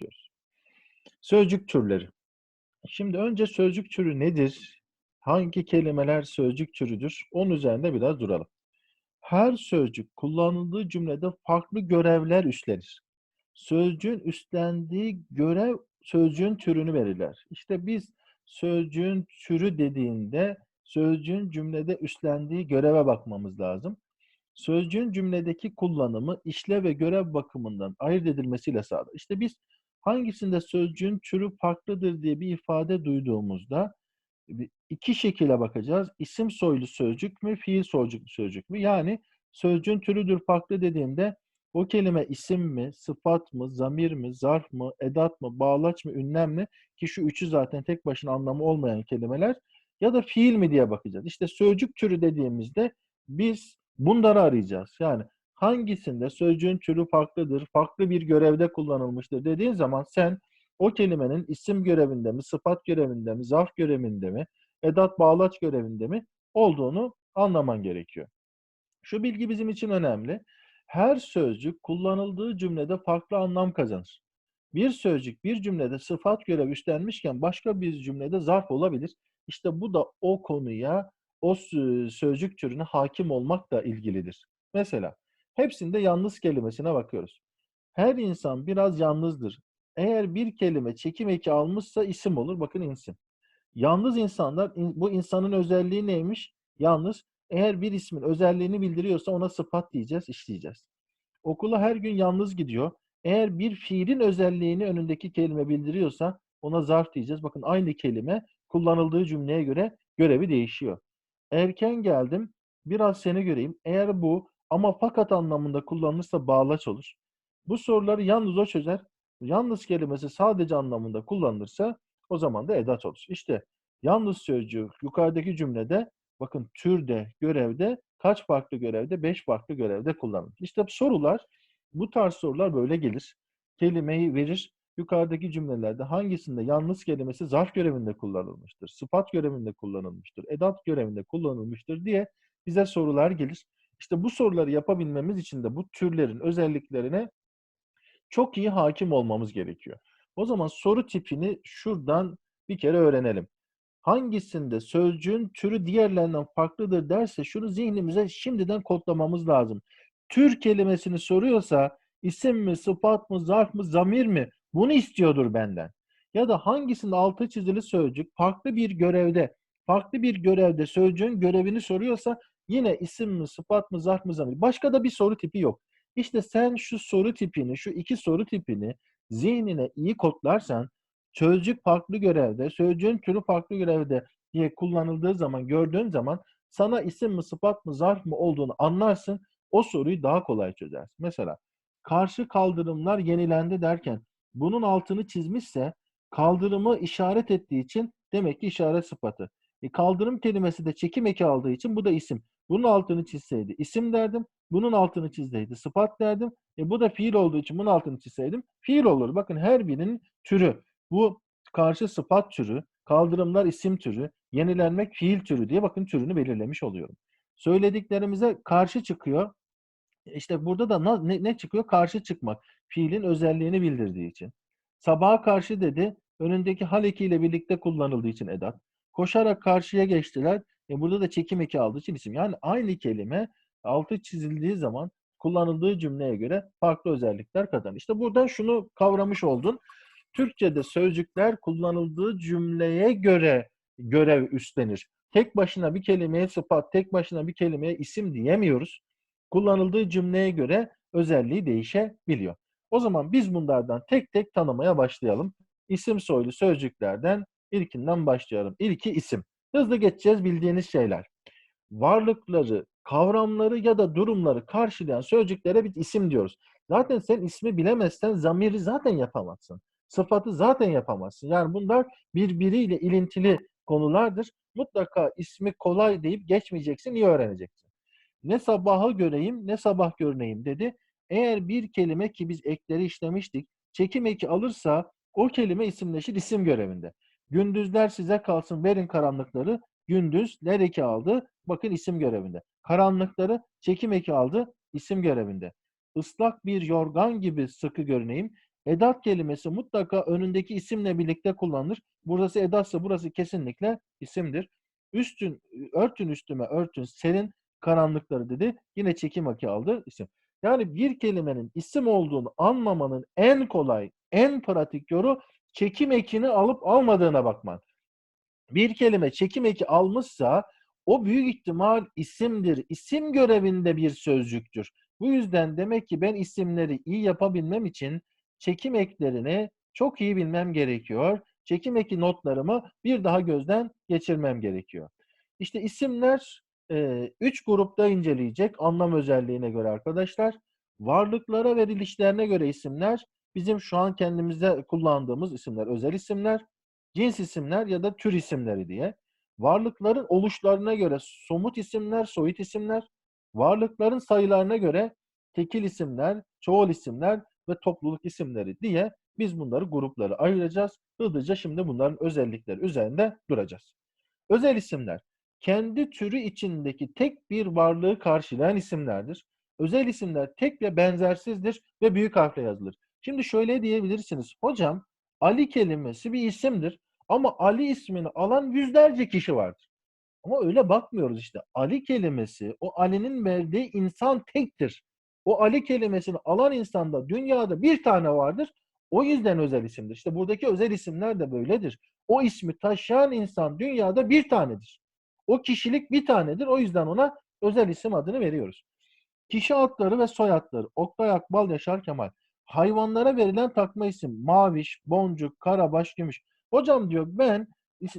başlıyoruz. Sözcük türleri. Şimdi önce sözcük türü nedir? Hangi kelimeler sözcük türüdür? Onun üzerinde biraz duralım. Her sözcük kullanıldığı cümlede farklı görevler üstlenir. Sözcüğün üstlendiği görev sözcüğün türünü belirler. İşte biz sözcüğün türü dediğinde sözcüğün cümlede üstlendiği göreve bakmamız lazım. Sözcüğün cümledeki kullanımı işlev ve görev bakımından ayırt edilmesiyle sağlar. İşte biz hangisinde sözcüğün türü farklıdır diye bir ifade duyduğumuzda iki şekilde bakacağız. İsim soylu sözcük mü, fiil sözcük sözcük mü? Yani sözcüğün türüdür farklı dediğimde o kelime isim mi, sıfat mı, zamir mi, zarf mı, edat mı, bağlaç mı, ünlem mi? Ki şu üçü zaten tek başına anlamı olmayan kelimeler. Ya da fiil mi diye bakacağız. İşte sözcük türü dediğimizde biz bunları arayacağız. Yani hangisinde sözcüğün türü farklıdır, farklı bir görevde kullanılmıştır dediğin zaman sen o kelimenin isim görevinde mi, sıfat görevinde mi, zarf görevinde mi, edat bağlaç görevinde mi olduğunu anlaman gerekiyor. Şu bilgi bizim için önemli. Her sözcük kullanıldığı cümlede farklı anlam kazanır. Bir sözcük bir cümlede sıfat görev üstlenmişken başka bir cümlede zarf olabilir. İşte bu da o konuya, o sözcük türüne hakim olmakla ilgilidir. Mesela hepsinde yalnız kelimesine bakıyoruz. Her insan biraz yalnızdır. Eğer bir kelime çekim eki almışsa isim olur. Bakın isim. Yalnız insanlar, bu insanın özelliği neymiş? Yalnız. Eğer bir ismin özelliğini bildiriyorsa ona sıfat diyeceğiz, işleyeceğiz. Okula her gün yalnız gidiyor. Eğer bir fiilin özelliğini önündeki kelime bildiriyorsa ona zarf diyeceğiz. Bakın aynı kelime kullanıldığı cümleye göre görevi değişiyor. Erken geldim, biraz seni göreyim. Eğer bu ama fakat anlamında kullanılırsa bağlaç olur. Bu soruları yalnız o çözer. Yalnız kelimesi sadece anlamında kullanılırsa o zaman da edat olur. İşte yalnız sözcüğü yukarıdaki cümlede bakın türde, görevde kaç farklı görevde? Beş farklı görevde kullanılır. İşte sorular bu tarz sorular böyle gelir. Kelimeyi verir. Yukarıdaki cümlelerde hangisinde yalnız kelimesi zarf görevinde kullanılmıştır, sıfat görevinde kullanılmıştır, edat görevinde kullanılmıştır diye bize sorular gelir. İşte bu soruları yapabilmemiz için de bu türlerin özelliklerine çok iyi hakim olmamız gerekiyor. O zaman soru tipini şuradan bir kere öğrenelim. Hangisinde sözcüğün türü diğerlerinden farklıdır derse şunu zihnimize şimdiden kodlamamız lazım. Tür kelimesini soruyorsa isim mi, sıfat mı, zarf mı, zamir mi bunu istiyordur benden. Ya da hangisinde altı çizili sözcük farklı bir görevde, farklı bir görevde sözcüğün görevini soruyorsa yine isim mi, sıfat mı, zarf mı, zamir. Başka da bir soru tipi yok. İşte sen şu soru tipini, şu iki soru tipini zihnine iyi kodlarsan sözcük farklı görevde, sözcüğün türü farklı görevde diye kullanıldığı zaman, gördüğün zaman sana isim mi, sıfat mı, zarf mı olduğunu anlarsın. O soruyu daha kolay çözersin. Mesela karşı kaldırımlar yenilendi derken bunun altını çizmişse kaldırımı işaret ettiği için demek ki işaret sıfatı. E, kaldırım kelimesi de çekim eki aldığı için bu da isim. Bunun altını çizseydi isim derdim. Bunun altını çizseydi sıfat derdim. E, bu da fiil olduğu için bunun altını çizseydim fiil olur. Bakın her birinin türü. Bu karşı sıfat türü, kaldırımlar isim türü, yenilenmek fiil türü diye bakın türünü belirlemiş oluyorum. Söylediklerimize karşı çıkıyor. İşte burada da ne, ne çıkıyor? Karşı çıkmak. Fiilin özelliğini bildirdiği için. Sabaha karşı dedi. Önündeki hal ekiyle birlikte kullanıldığı için edat. Koşarak karşıya geçtiler. E burada da çekim eki aldığı için isim. Yani aynı kelime altı çizildiği zaman kullanıldığı cümleye göre farklı özellikler kazanır. İşte buradan şunu kavramış oldun. Türkçe'de sözcükler kullanıldığı cümleye göre görev üstlenir. Tek başına bir kelimeye sıfat, tek başına bir kelimeye isim diyemiyoruz. Kullanıldığı cümleye göre özelliği değişebiliyor. O zaman biz bunlardan tek tek tanımaya başlayalım. İsim soylu sözcüklerden ilkinden başlayalım. İlki isim. Hızlı geçeceğiz bildiğiniz şeyler. Varlıkları, kavramları ya da durumları karşılayan sözcüklere bir isim diyoruz. Zaten sen ismi bilemezsen zamiri zaten yapamazsın. Sıfatı zaten yapamazsın. Yani bunlar birbiriyle ilintili konulardır. Mutlaka ismi kolay deyip geçmeyeceksin, iyi öğreneceksin. Ne sabahı göreyim ne sabah görüneyim dedi. Eğer bir kelime ki biz ekleri işlemiştik, çekim eki alırsa o kelime isimleşir isim görevinde. Gündüzler size kalsın verin karanlıkları. Gündüz ler aldı. Bakın isim görevinde. Karanlıkları çekim eki aldı. isim görevinde. Islak bir yorgan gibi sıkı görüneyim. Edat kelimesi mutlaka önündeki isimle birlikte kullanılır. Burası edatsa burası kesinlikle isimdir. Üstün, örtün üstüme örtün serin karanlıkları dedi. Yine çekim haki aldı isim. Yani bir kelimenin isim olduğunu anlamanın en kolay, en pratik yolu çekim ekini alıp almadığına bakman. Bir kelime çekim eki almışsa o büyük ihtimal isimdir. İsim görevinde bir sözcüktür. Bu yüzden demek ki ben isimleri iyi yapabilmem için çekim eklerini çok iyi bilmem gerekiyor. Çekim eki notlarımı bir daha gözden geçirmem gerekiyor. İşte isimler e, üç grupta inceleyecek anlam özelliğine göre arkadaşlar. Varlıklara verilişlerine göre isimler bizim şu an kendimizde kullandığımız isimler, özel isimler, cins isimler ya da tür isimleri diye. Varlıkların oluşlarına göre somut isimler, soyut isimler, varlıkların sayılarına göre tekil isimler, çoğul isimler ve topluluk isimleri diye biz bunları grupları ayıracağız. Hızlıca şimdi bunların özellikleri üzerinde duracağız. Özel isimler kendi türü içindeki tek bir varlığı karşılayan isimlerdir. Özel isimler tek ve benzersizdir ve büyük harfle yazılır. Şimdi şöyle diyebilirsiniz. Hocam Ali kelimesi bir isimdir ama Ali ismini alan yüzlerce kişi vardır. Ama öyle bakmıyoruz işte. Ali kelimesi, o Ali'nin verdiği insan tektir. O Ali kelimesini alan insanda dünyada bir tane vardır. O yüzden özel isimdir. İşte buradaki özel isimler de böyledir. O ismi taşıyan insan dünyada bir tanedir. O kişilik bir tanedir. O yüzden ona özel isim adını veriyoruz. Kişi adları ve soyadları. Oktay Akbal, Yaşar Kemal. Hayvanlara verilen takma isim. Maviş, Boncuk, Karabaş, Gümüş. Hocam diyor ben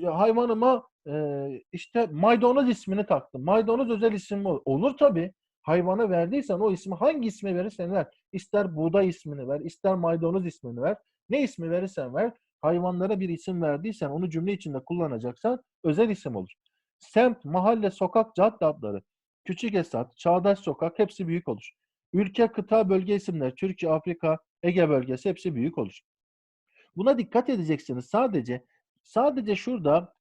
hayvanıma e, işte maydanoz ismini taktım. Maydanoz özel isim olur? Olur tabii. Hayvana verdiysen o ismi hangi ismi verirsen ver. İster buğday ismini ver, ister maydanoz ismini ver. Ne ismi verirsen ver. Hayvanlara bir isim verdiysen onu cümle içinde kullanacaksan özel isim olur. Semt, mahalle, sokak, cadde adları. Küçük Esat, Çağdaş Sokak hepsi büyük olur. Ülke, kıta, bölge isimleri Türkiye, Afrika, Ege bölgesi hepsi büyük olur. Buna dikkat edeceksiniz. Sadece sadece şurada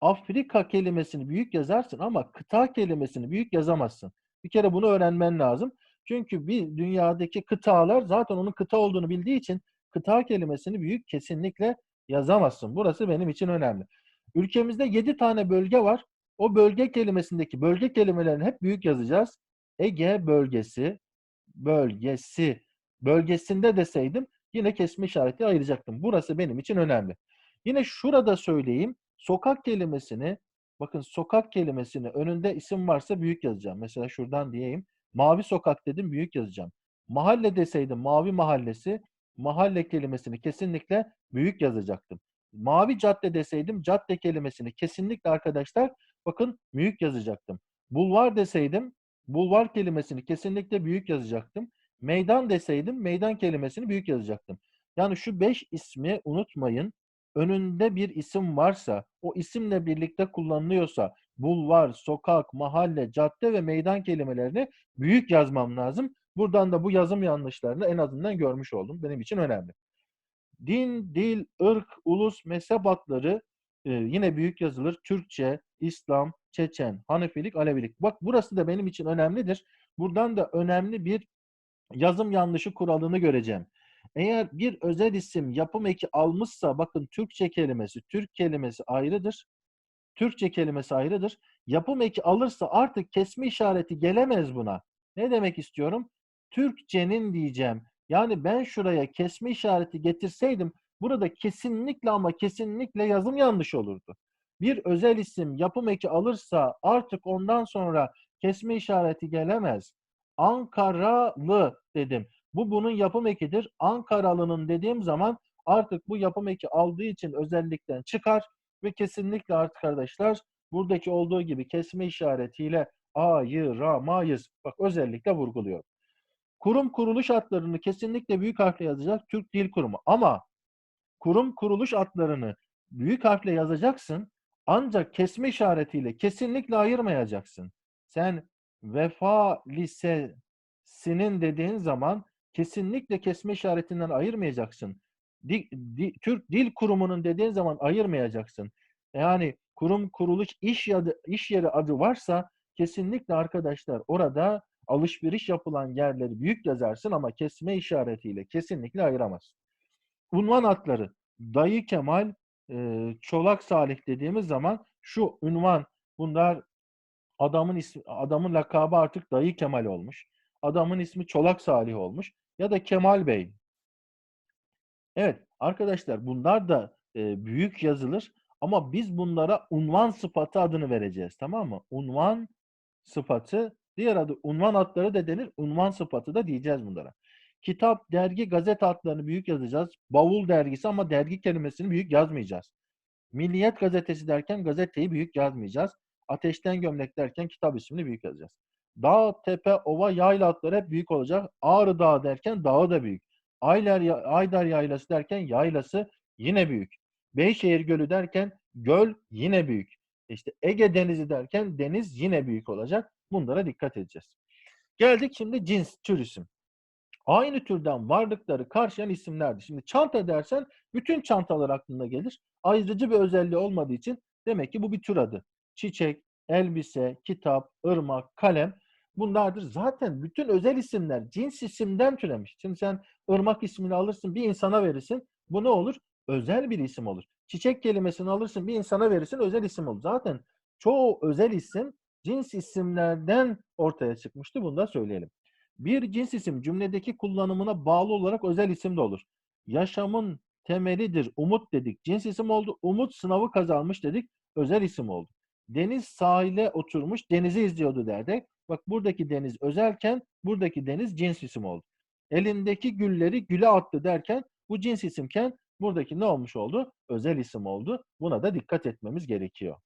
Afrika kelimesini büyük yazarsın ama kıta kelimesini büyük yazamazsın. Bir kere bunu öğrenmen lazım. Çünkü bir dünyadaki kıtalar zaten onun kıta olduğunu bildiği için kıta kelimesini büyük kesinlikle yazamazsın. Burası benim için önemli. Ülkemizde 7 tane bölge var. O bölge kelimesindeki bölge kelimelerini hep büyük yazacağız. Ege bölgesi, bölgesi, bölgesinde deseydim yine kesme işareti ayıracaktım. Burası benim için önemli. Yine şurada söyleyeyim. Sokak kelimesini bakın sokak kelimesini önünde isim varsa büyük yazacağım. Mesela şuradan diyeyim. Mavi sokak dedim büyük yazacağım. Mahalle deseydim mavi mahallesi mahalle kelimesini kesinlikle büyük yazacaktım. Mavi cadde deseydim cadde kelimesini kesinlikle arkadaşlar bakın büyük yazacaktım. Bulvar deseydim bulvar kelimesini kesinlikle büyük yazacaktım. Meydan deseydim meydan kelimesini büyük yazacaktım. Yani şu beş ismi unutmayın. Önünde bir isim varsa, o isimle birlikte kullanılıyorsa bulvar, sokak, mahalle, cadde ve meydan kelimelerini büyük yazmam lazım. Buradan da bu yazım yanlışlarını en azından görmüş oldum. Benim için önemli. Din, dil, ırk, ulus, mezhep adları e, yine büyük yazılır. Türkçe, İslam, Çeçen, Hanefilik, Alevilik. Bak burası da benim için önemlidir. Buradan da önemli bir yazım yanlışı kuralını göreceğim. Eğer bir özel isim yapım eki almışsa bakın Türkçe kelimesi, Türk kelimesi ayrıdır. Türkçe kelimesi ayrıdır. Yapım eki alırsa artık kesme işareti gelemez buna. Ne demek istiyorum? Türkçenin diyeceğim. Yani ben şuraya kesme işareti getirseydim burada kesinlikle ama kesinlikle yazım yanlış olurdu. Bir özel isim yapım eki alırsa artık ondan sonra kesme işareti gelemez. Ankaralı dedim. Bu bunun yapım ekidir. Ankaralı'nın dediğim zaman artık bu yapım eki aldığı için özellikten çıkar ve kesinlikle artık arkadaşlar buradaki olduğu gibi kesme işaretiyle ayıramayız. Bak özellikle vurguluyor. Kurum kuruluş adlarını kesinlikle büyük harfle yazacak Türk Dil Kurumu. Ama kurum kuruluş adlarını büyük harfle yazacaksın ancak kesme işaretiyle kesinlikle ayırmayacaksın. Sen Vefa Lisesi'nin dediğin zaman kesinlikle kesme işaretinden ayırmayacaksın. Di, di, Türk Dil Kurumu'nun dediğin zaman ayırmayacaksın. Yani kurum, kuruluş, iş, yadı, iş yeri adı varsa kesinlikle arkadaşlar orada alışveriş yapılan yerleri büyük yazarsın ama kesme işaretiyle kesinlikle ayıramazsın. Unvan adları Dayı Kemal, eee, Çolak Salih dediğimiz zaman şu unvan bunlar adamın ismi adamın lakabı artık Dayı Kemal olmuş. Adamın ismi Çolak Salih olmuş ya da Kemal Bey. Evet, arkadaşlar bunlar da, eee, büyük yazılır ama biz bunlara unvan sıfatı adını vereceğiz, tamam mı? Unvan sıfatı, diğer adı unvan adları da denir, unvan sıfatı da diyeceğiz bunlara. Kitap, dergi, gazete adlarını büyük yazacağız. Bavul dergisi ama dergi kelimesini büyük yazmayacağız. Milliyet gazetesi derken gazeteyi büyük yazmayacağız. Ateşten gömlek derken kitap ismini büyük yazacağız. Dağ, tepe, ova, yayla adları hep büyük olacak. Ağrı Dağı derken dağı da büyük. Aylar, Aydar Yaylası derken yaylası yine büyük. Beyşehir Gölü derken göl yine büyük. İşte Ege Denizi derken deniz yine büyük olacak. Bunlara dikkat edeceğiz. Geldik şimdi cins, tür isim. Aynı türden varlıkları karşılayan isimlerdir. Şimdi çanta dersen bütün çantalar aklına gelir. Ayrıcı bir özelliği olmadığı için demek ki bu bir tür adı. Çiçek, elbise, kitap, ırmak, kalem bunlardır. Zaten bütün özel isimler cins isimden türemiş. Şimdi sen ırmak ismini alırsın bir insana verirsin. Bu ne olur? Özel bir isim olur. Çiçek kelimesini alırsın bir insana verirsin özel isim olur. Zaten çoğu özel isim cins isimlerden ortaya çıkmıştı. Bunu da söyleyelim. Bir cins isim cümledeki kullanımına bağlı olarak özel isim de olur. Yaşamın temelidir umut dedik. Cins isim oldu. Umut sınavı kazanmış dedik. Özel isim oldu. Deniz sahile oturmuş denizi izliyordu derdik. Bak buradaki deniz özelken buradaki deniz cins isim oldu. Elindeki gülleri güle attı derken bu cins isimken buradaki ne olmuş oldu? Özel isim oldu. Buna da dikkat etmemiz gerekiyor.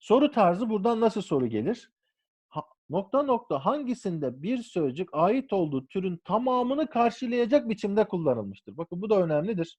Soru tarzı buradan nasıl soru gelir? Nokta nokta hangisinde bir sözcük ait olduğu türün tamamını karşılayacak biçimde kullanılmıştır? Bakın bu da önemlidir.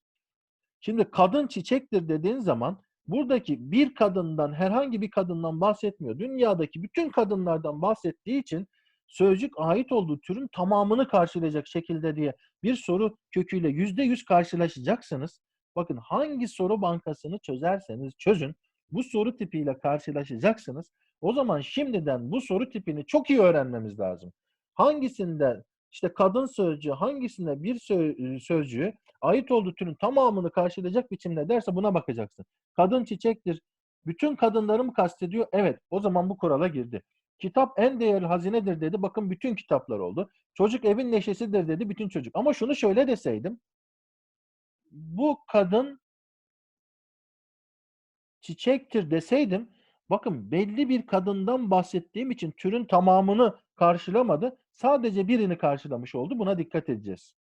Şimdi kadın çiçektir dediğin zaman buradaki bir kadından herhangi bir kadından bahsetmiyor. Dünyadaki bütün kadınlardan bahsettiği için sözcük ait olduğu türün tamamını karşılayacak şekilde diye bir soru köküyle yüzde yüz karşılaşacaksınız. Bakın hangi soru bankasını çözerseniz çözün bu soru tipiyle karşılaşacaksınız. O zaman şimdiden bu soru tipini çok iyi öğrenmemiz lazım. Hangisinde işte kadın sözcüğü, hangisinde bir sö- sözcüğü ait olduğu türün tamamını karşılayacak biçimde derse buna bakacaksın. Kadın çiçektir. Bütün kadınları mı kastediyor? Evet. O zaman bu kurala girdi. Kitap en değerli hazinedir dedi. Bakın bütün kitaplar oldu. Çocuk evin neşesidir dedi. Bütün çocuk. Ama şunu şöyle deseydim. Bu kadın çiçektir deseydim bakın belli bir kadından bahsettiğim için türün tamamını karşılamadı. Sadece birini karşılamış oldu. Buna dikkat edeceğiz.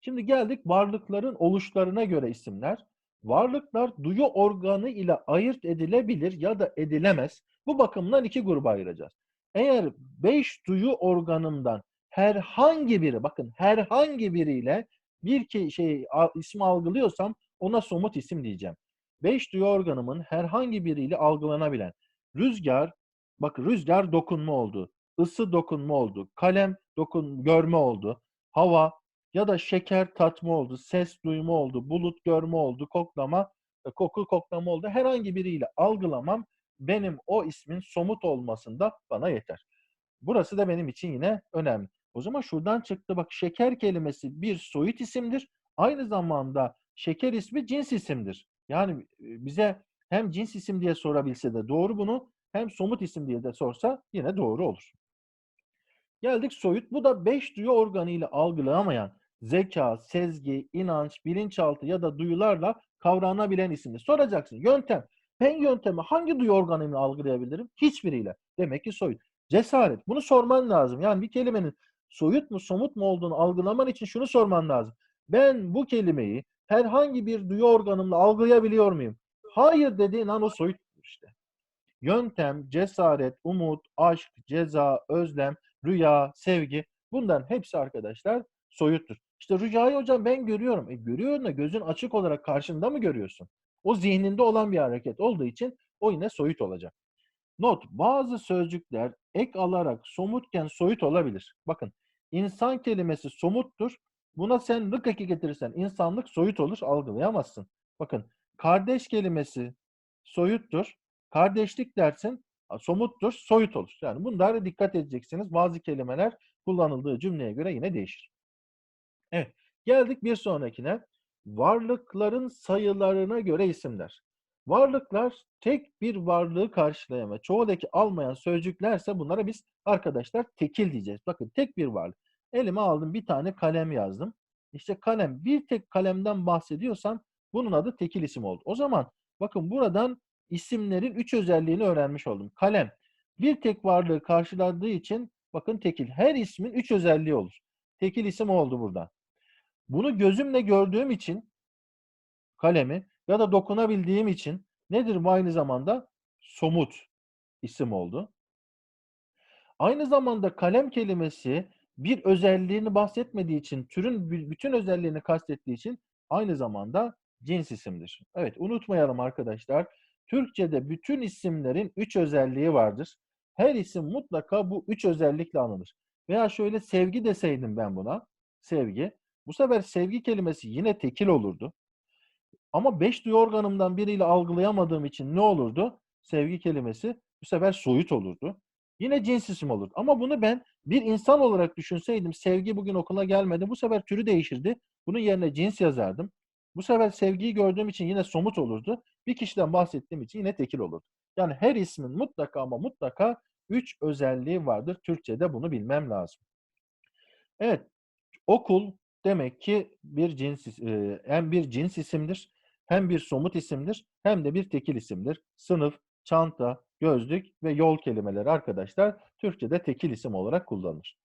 Şimdi geldik varlıkların oluşlarına göre isimler. Varlıklar duyu organı ile ayırt edilebilir ya da edilemez. Bu bakımdan iki gruba ayıracağız. Eğer beş duyu organından herhangi biri, bakın herhangi biriyle bir şey ismi algılıyorsam ona somut isim diyeceğim. Beş duyu organımın herhangi biriyle algılanabilen rüzgar, bak rüzgar dokunma oldu, ısı dokunma oldu, kalem dokun görme oldu, hava ya da şeker tatma oldu, ses duyma oldu, bulut görme oldu, koklama, e, koku koklama oldu. Herhangi biriyle algılamam benim o ismin somut olmasında bana yeter. Burası da benim için yine önemli. O zaman şuradan çıktı bak şeker kelimesi bir soyut isimdir. Aynı zamanda şeker ismi cins isimdir. Yani e, bize hem cins isim diye sorabilse de doğru bunu hem somut isim diye de sorsa yine doğru olur. Geldik soyut. Bu da beş duyu organı ile algılanamayan zeka, sezgi, inanç, bilinçaltı ya da duyularla kavranabilen isimdir. Soracaksın. Yöntem. Ben yöntemi hangi duyu organıyla algılayabilirim? Hiçbiriyle. Demek ki soyut. Cesaret. Bunu sorman lazım. Yani bir kelimenin soyut mu somut mu olduğunu algılaman için şunu sorman lazım. Ben bu kelimeyi herhangi bir duyu organımla algılayabiliyor muyum? Hayır dediğin an o soyut işte. Yöntem, cesaret, umut, aşk, ceza, özlem, rüya, sevgi bunların hepsi arkadaşlar soyuttur. İşte rüyayı hocam ben görüyorum. E görüyorsun da gözün açık olarak karşında mı görüyorsun? O zihninde olan bir hareket olduğu için o yine soyut olacak. Not, bazı sözcükler ek alarak somutken soyut olabilir. Bakın, insan kelimesi somuttur. Buna sen lık eki getirirsen insanlık soyut olur, algılayamazsın. Bakın, kardeş kelimesi soyuttur. Kardeşlik dersin somuttur, soyut olur. Yani bunlara dikkat edeceksiniz. Bazı kelimeler kullanıldığı cümleye göre yine değişir. Evet. Geldik bir sonrakine. Varlıkların sayılarına göre isimler. Varlıklar tek bir varlığı karşılayan ve çoğul eki almayan sözcüklerse bunlara biz arkadaşlar tekil diyeceğiz. Bakın tek bir varlık. Elime aldım bir tane kalem yazdım. İşte kalem bir tek kalemden bahsediyorsan bunun adı tekil isim oldu. O zaman bakın buradan isimlerin üç özelliğini öğrenmiş oldum. Kalem bir tek varlığı karşıladığı için bakın tekil. Her ismin üç özelliği olur. Tekil isim oldu burada. Bunu gözümle gördüğüm için kalemi ya da dokunabildiğim için nedir bu aynı zamanda? Somut isim oldu. Aynı zamanda kalem kelimesi bir özelliğini bahsetmediği için, türün bütün özelliğini kastettiği için aynı zamanda cins isimdir. Evet, unutmayalım arkadaşlar. Türkçe'de bütün isimlerin üç özelliği vardır. Her isim mutlaka bu üç özellikle anılır. Veya şöyle sevgi deseydim ben buna. Sevgi. Bu sefer sevgi kelimesi yine tekil olurdu. Ama beş duyu organımdan biriyle algılayamadığım için ne olurdu? Sevgi kelimesi bu sefer soyut olurdu. Yine cins isim olur. Ama bunu ben bir insan olarak düşünseydim, sevgi bugün okula gelmedi, bu sefer türü değişirdi. Bunun yerine cins yazardım. Bu sefer sevgiyi gördüğüm için yine somut olurdu. Bir kişiden bahsettiğim için yine tekil olurdu. Yani her ismin mutlaka ama mutlaka üç özelliği vardır. Türkçe'de bunu bilmem lazım. Evet, okul demek ki bir cins e, hem bir cins isimdir, hem bir somut isimdir, hem de bir tekil isimdir. Sınıf, çanta, gözlük ve yol kelimeleri arkadaşlar Türkçe'de tekil isim olarak kullanılır.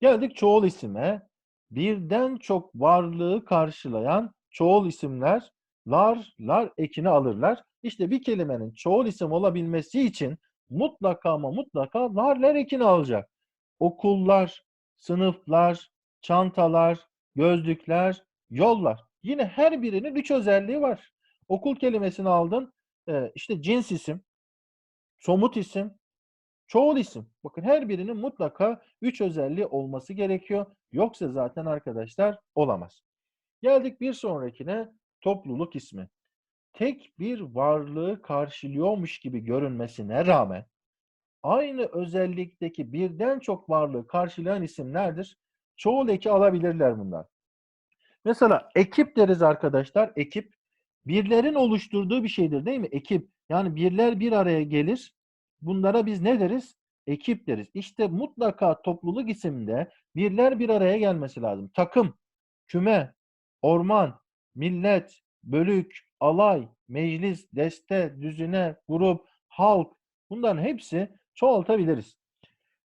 Geldik çoğul isime. Birden çok varlığı karşılayan çoğul isimler lar, lar ekini alırlar. İşte bir kelimenin çoğul isim olabilmesi için mutlaka ama mutlaka lar, lar ekini alacak. Okullar, sınıflar, çantalar, gözlükler, yollar. Yine her birinin üç özelliği var. Okul kelimesini aldın. E, işte cins isim, somut isim, çoğul isim. Bakın her birinin mutlaka üç özelliği olması gerekiyor. Yoksa zaten arkadaşlar olamaz. Geldik bir sonrakine topluluk ismi. Tek bir varlığı karşılıyormuş gibi görünmesine rağmen aynı özellikteki birden çok varlığı karşılayan isimlerdir. Çoğul eki alabilirler bunlar. Mesela ekip deriz arkadaşlar. Ekip birlerin oluşturduğu bir şeydir değil mi? Ekip. Yani birler bir araya gelir. Bunlara biz ne deriz? Ekip deriz. İşte mutlaka topluluk isimde birler bir araya gelmesi lazım. Takım, küme, orman, millet, bölük, alay, meclis, deste, düzine, grup, halk bunların hepsi çoğaltabiliriz.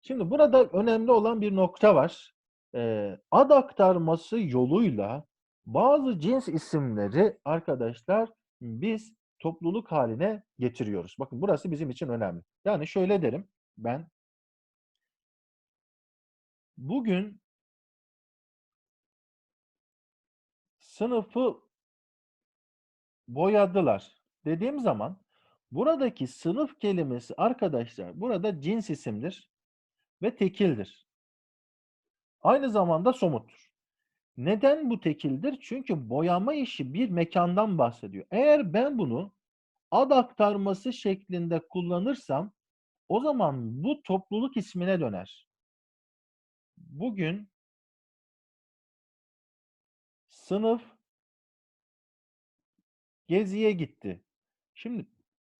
Şimdi burada önemli olan bir nokta var. Ee, ad aktarması yoluyla bazı cins isimleri arkadaşlar biz topluluk haline getiriyoruz. Bakın burası bizim için önemli. Yani şöyle derim ben bugün sınıfı boyadılar dediğim zaman buradaki sınıf kelimesi arkadaşlar burada cins isimdir ve tekildir. Aynı zamanda somuttur. Neden bu tekildir? Çünkü boyama işi bir mekandan bahsediyor. Eğer ben bunu ad aktarması şeklinde kullanırsam o zaman bu topluluk ismine döner. Bugün sınıf geziye gitti. Şimdi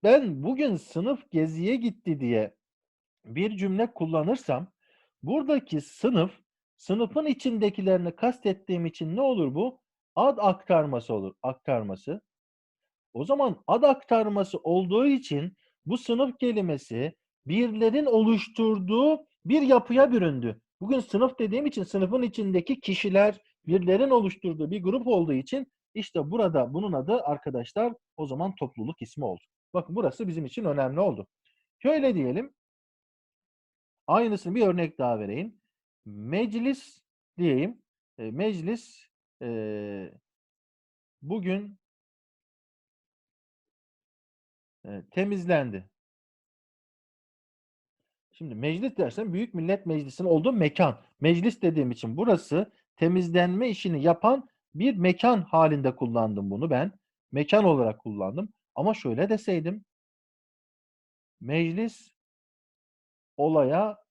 ben bugün sınıf geziye gitti diye bir cümle kullanırsam buradaki sınıf sınıfın içindekilerini kastettiğim için ne olur bu? Ad aktarması olur. Aktarması. O zaman ad aktarması olduğu için bu sınıf kelimesi birlerin oluşturduğu bir yapıya büründü. Bugün sınıf dediğim için sınıfın içindeki kişiler birlerin oluşturduğu bir grup olduğu için işte burada bunun adı arkadaşlar o zaman topluluk ismi oldu. Bakın burası bizim için önemli oldu. Şöyle diyelim. Aynısını bir örnek daha vereyim. Meclis diyeyim. E, meclis e, bugün e, temizlendi. Şimdi meclis dersen Büyük Millet Meclisi'nin olduğu mekan. Meclis dediğim için burası temizlenme işini yapan bir mekan halinde kullandım bunu ben. Mekan olarak kullandım. Ama şöyle deseydim. Meclis olaya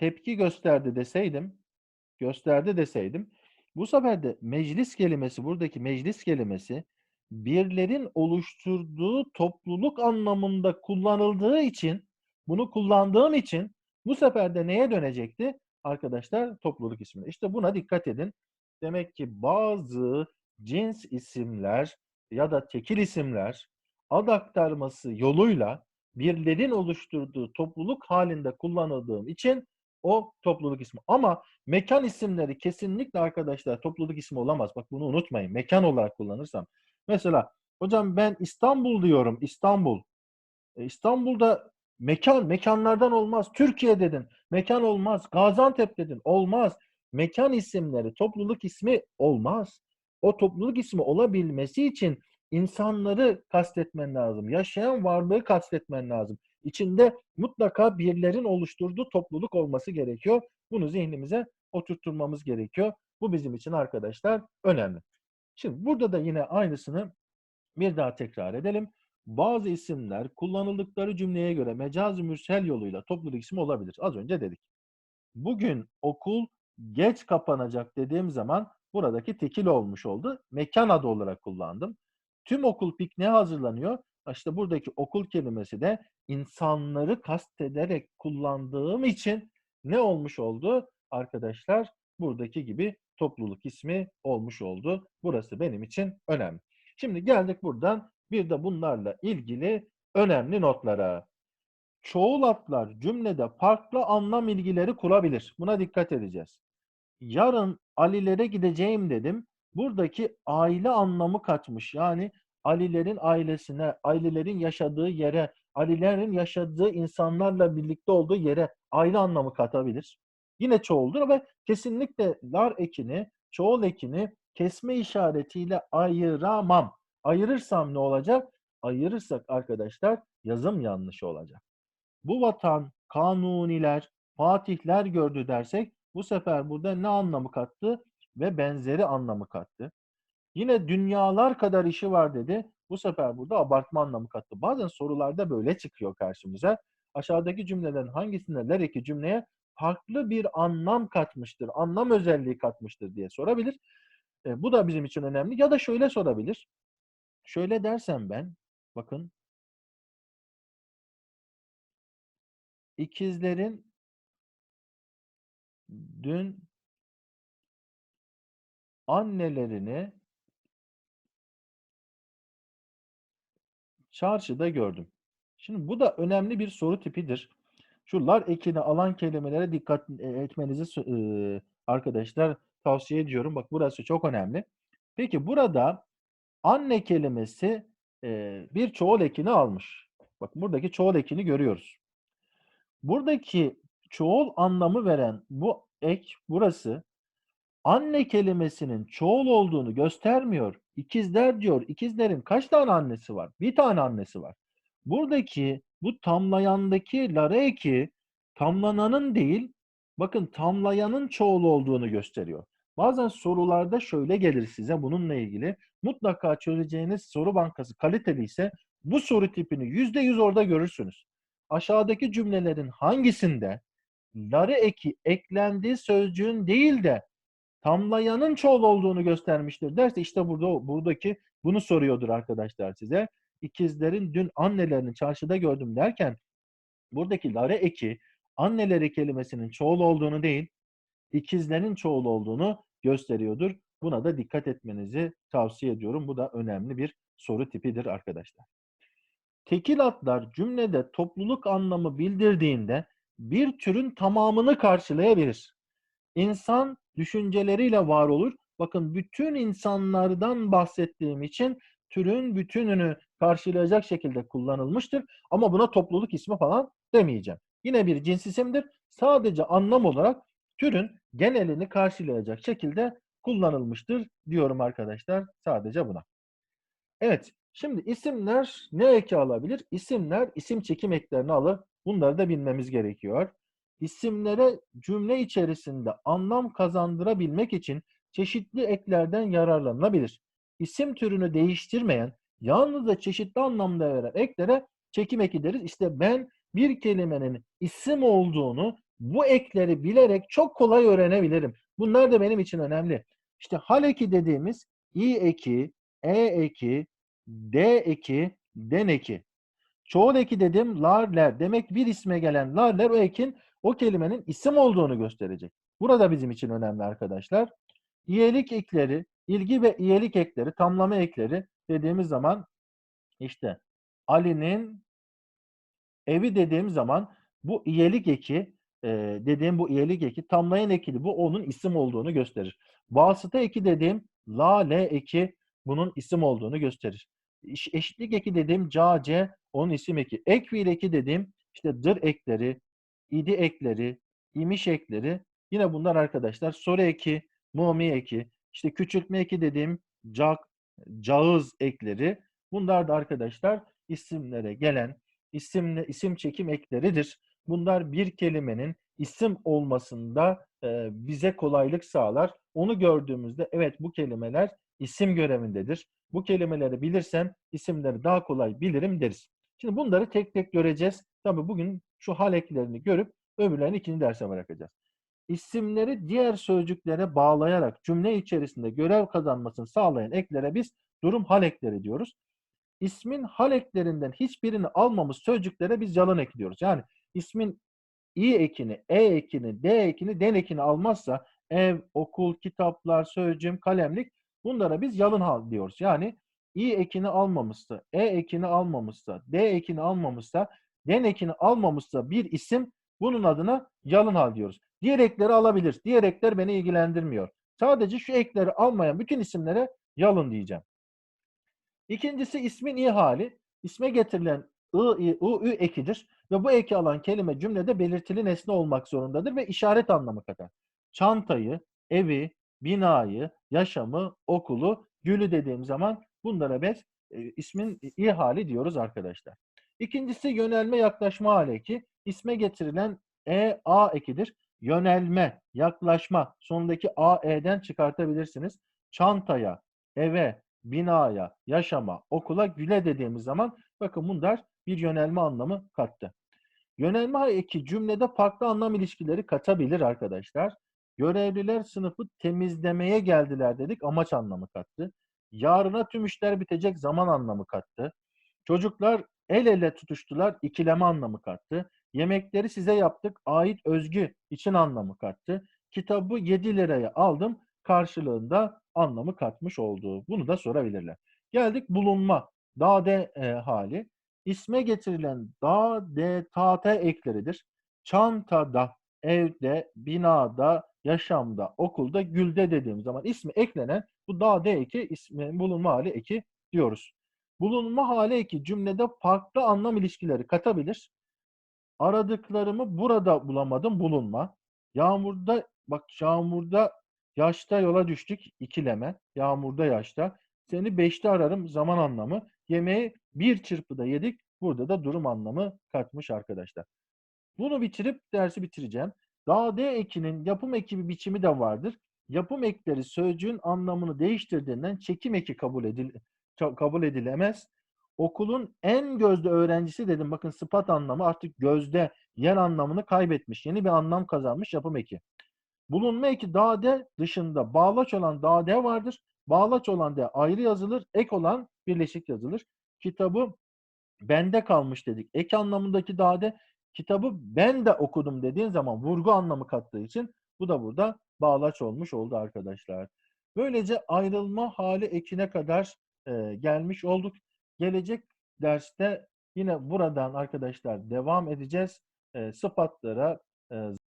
tepki gösterdi deseydim. Gösterdi deseydim. Bu sefer de meclis kelimesi, buradaki meclis kelimesi birlerin oluşturduğu topluluk anlamında kullanıldığı için, bunu kullandığım için bu sefer de neye dönecekti? Arkadaşlar topluluk ismine. İşte buna dikkat edin. Demek ki bazı cins isimler ya da tekil isimler ad aktarması yoluyla birlerin oluşturduğu topluluk halinde kullanıldığım için o topluluk ismi. Ama mekan isimleri kesinlikle arkadaşlar topluluk ismi olamaz. Bak bunu unutmayın. Mekan olarak kullanırsam. Mesela hocam ben İstanbul diyorum. İstanbul. E, İstanbul'da mekan, mekanlardan olmaz. Türkiye dedin. Mekan olmaz. Gaziantep dedin. Olmaz. Mekan isimleri topluluk ismi olmaz. O topluluk ismi olabilmesi için insanları kastetmen lazım. Yaşayan varlığı kastetmen lazım. İçinde mutlaka birlerin oluşturduğu topluluk olması gerekiyor. Bunu zihnimize oturtturmamız gerekiyor. Bu bizim için arkadaşlar önemli. Şimdi burada da yine aynısını bir daha tekrar edelim. Bazı isimler kullanıldıkları cümleye göre mecaz mürsel yoluyla topluluk ismi olabilir. Az önce dedik. Bugün okul geç kapanacak dediğim zaman buradaki tekil olmuş oldu. Mekan adı olarak kullandım. Tüm okul pikniğe hazırlanıyor. İşte buradaki okul kelimesi de insanları kastederek kullandığım için ne olmuş oldu? Arkadaşlar buradaki gibi topluluk ismi olmuş oldu. Burası benim için önemli. Şimdi geldik buradan bir de bunlarla ilgili önemli notlara. Çoğul atlar cümlede farklı anlam ilgileri kurabilir. Buna dikkat edeceğiz. Yarın Ali'lere gideceğim dedim. Buradaki aile anlamı kaçmış. Yani Alilerin ailesine, Alilerin yaşadığı yere, Alilerin yaşadığı insanlarla birlikte olduğu yere aile anlamı katabilir. Yine çoğuldur ve kesinlikle lar ekini, çoğul ekini kesme işaretiyle ayıramam. Ayırırsam ne olacak? Ayırırsak arkadaşlar yazım yanlışı olacak. Bu vatan kanuniler, fatihler gördü dersek bu sefer burada ne anlamı kattı? Ve benzeri anlamı kattı. Yine dünyalar kadar işi var dedi. Bu sefer burada abartma anlamı kattı. Bazen sorularda böyle çıkıyor karşımıza. Aşağıdaki cümlelerin hangisinde ler cümleye farklı bir anlam katmıştır, anlam özelliği katmıştır diye sorabilir. E, bu da bizim için önemli. Ya da şöyle sorabilir. Şöyle dersem ben, bakın. İkizlerin dün annelerini çarşıda gördüm. Şimdi bu da önemli bir soru tipidir. Şular ekini alan kelimelere dikkat e, etmenizi e, arkadaşlar tavsiye ediyorum. Bak burası çok önemli. Peki burada anne kelimesi e, bir çoğul ekini almış. Bak buradaki çoğul ekini görüyoruz. Buradaki çoğul anlamı veren bu ek burası anne kelimesinin çoğul olduğunu göstermiyor. İkizler diyor. İkizlerin kaç tane annesi var? Bir tane annesi var. Buradaki bu tamlayandaki lare eki tamlananın değil, bakın tamlayanın çoğul olduğunu gösteriyor. Bazen sorularda şöyle gelir size bununla ilgili. Mutlaka çözeceğiniz soru bankası kaliteli ise bu soru tipini yüzde yüz orada görürsünüz. Aşağıdaki cümlelerin hangisinde lare eki eklendiği sözcüğün değil de tamlayanın çoğul olduğunu göstermiştir derse işte burada buradaki bunu soruyordur arkadaşlar size. İkizlerin dün annelerini çarşıda gördüm derken buradaki lare eki anneleri kelimesinin çoğul olduğunu değil ikizlerin çoğul olduğunu gösteriyordur. Buna da dikkat etmenizi tavsiye ediyorum. Bu da önemli bir soru tipidir arkadaşlar. Tekil adlar cümlede topluluk anlamı bildirdiğinde bir türün tamamını karşılayabilir. İnsan düşünceleriyle var olur. Bakın bütün insanlardan bahsettiğim için türün bütününü karşılayacak şekilde kullanılmıştır. Ama buna topluluk ismi falan demeyeceğim. Yine bir cins isimdir. Sadece anlam olarak türün genelini karşılayacak şekilde kullanılmıştır diyorum arkadaşlar sadece buna. Evet, şimdi isimler ne eki alabilir? İsimler isim çekim eklerini alır. Bunları da bilmemiz gerekiyor isimlere cümle içerisinde anlam kazandırabilmek için çeşitli eklerden yararlanılabilir. İsim türünü değiştirmeyen, yalnızca çeşitli anlamda veren eklere çekim eki deriz. İşte ben bir kelimenin isim olduğunu bu ekleri bilerek çok kolay öğrenebilirim. Bunlar da benim için önemli. İşte hal eki dediğimiz i eki, e eki, d eki, den eki. Çoğul eki dedim larler. Demek bir isme gelen larler o ekin o kelimenin isim olduğunu gösterecek. Burada bizim için önemli arkadaşlar. İyelik ekleri, ilgi ve iyelik ekleri, tamlama ekleri dediğimiz zaman işte Ali'nin evi dediğim zaman bu iyelik eki e, dediğim bu iyelik eki tamlayan ekili bu onun isim olduğunu gösterir. Vasıta eki dediğim la le eki bunun isim olduğunu gösterir. Eş- Eşitlik eki dediğim ca ce onun isim eki. Ek fiil eki dediğim işte dır ekleri, idi ekleri, imiş ekleri yine bunlar arkadaşlar soru eki, mumi eki, işte küçültme eki dediğim cak, cağız ekleri bunlar da arkadaşlar isimlere gelen isimle isim çekim ekleridir. Bunlar bir kelimenin isim olmasında e, bize kolaylık sağlar. Onu gördüğümüzde evet bu kelimeler isim görevindedir. Bu kelimeleri bilirsem isimleri daha kolay bilirim deriz. Şimdi bunları tek tek göreceğiz. Tabii bugün şu hal eklerini görüp öbürlerini ikinci derse bırakacağız. İsimleri diğer sözcüklere bağlayarak cümle içerisinde görev kazanmasını sağlayan eklere biz durum hal ekleri diyoruz ismin hal eklerinden hiçbirini almamız sözcüklere biz yalan ekliyoruz. Yani ismin i ekini, e ekini, d ekini, den ekini almazsa ev, okul, kitaplar, sözcüğüm, kalemlik bunlara biz yalın hal diyoruz. Yani i ekini almamışsa, e ekini almamışsa, d ekini almamışsa, den ekini almamışsa bir isim bunun adına yalın hal diyoruz. Diğer ekleri alabilir. Diğer ekler beni ilgilendirmiyor. Sadece şu ekleri almayan bütün isimlere yalın diyeceğim. İkincisi ismin i hali. İsme getirilen ı, i, u, ü ekidir ve bu eki alan kelime cümlede belirtili nesne olmak zorundadır ve işaret anlamı katar. Çantayı, evi, binayı, yaşamı, okulu, gülü dediğim zaman bunlara biz e, ismin i hali diyoruz arkadaşlar. İkincisi yönelme yaklaşma hali eki. İsme getirilen e, a ekidir. Yönelme, yaklaşma sonundaki a, e'den çıkartabilirsiniz. Çantaya, eve, binaya, yaşama, okula, güle dediğimiz zaman bakın bunlar bir yönelme anlamı kattı. Yönelme eki cümlede farklı anlam ilişkileri katabilir arkadaşlar. Görevliler sınıfı temizlemeye geldiler dedik amaç anlamı kattı. Yarına tüm işler bitecek zaman anlamı kattı. Çocuklar el ele tutuştular ikileme anlamı kattı. Yemekleri size yaptık ait özgü için anlamı kattı. Kitabı 7 liraya aldım karşılığında anlamı katmış olduğu. Bunu da sorabilirler. Geldik bulunma. Dade e, hali. İsme getirilen da, de, ta, te ekleridir. Çantada, evde, binada, yaşamda, okulda, gülde dediğim zaman ismi eklenen bu da, de eki ismi bulunma hali eki diyoruz. Bulunma hali eki cümlede farklı anlam ilişkileri katabilir. Aradıklarımı burada bulamadım bulunma. Yağmurda bak yağmurda Yaşta yola düştük ikileme. Yağmurda yaşta. Seni beşte ararım zaman anlamı. Yemeği bir çırpıda yedik. Burada da durum anlamı katmış arkadaşlar. Bunu bitirip dersi bitireceğim. Daha D ekinin yapım eki biçimi de vardır. Yapım ekleri sözcüğün anlamını değiştirdiğinden çekim eki kabul, edil kabul edilemez. Okulun en gözde öğrencisi dedim. Bakın sıfat anlamı artık gözde yer anlamını kaybetmiş. Yeni bir anlam kazanmış yapım eki. Bulunma eki dade dışında bağlaç olan dade vardır. Bağlaç olan de ayrı yazılır. Ek olan birleşik yazılır. Kitabı bende kalmış dedik. Ek anlamındaki dade kitabı ben de okudum dediğin zaman vurgu anlamı kattığı için bu da burada bağlaç olmuş oldu arkadaşlar. Böylece ayrılma hali ekine kadar e, gelmiş olduk. Gelecek derste yine buradan arkadaşlar devam edeceğiz. E, sıfatlara, e,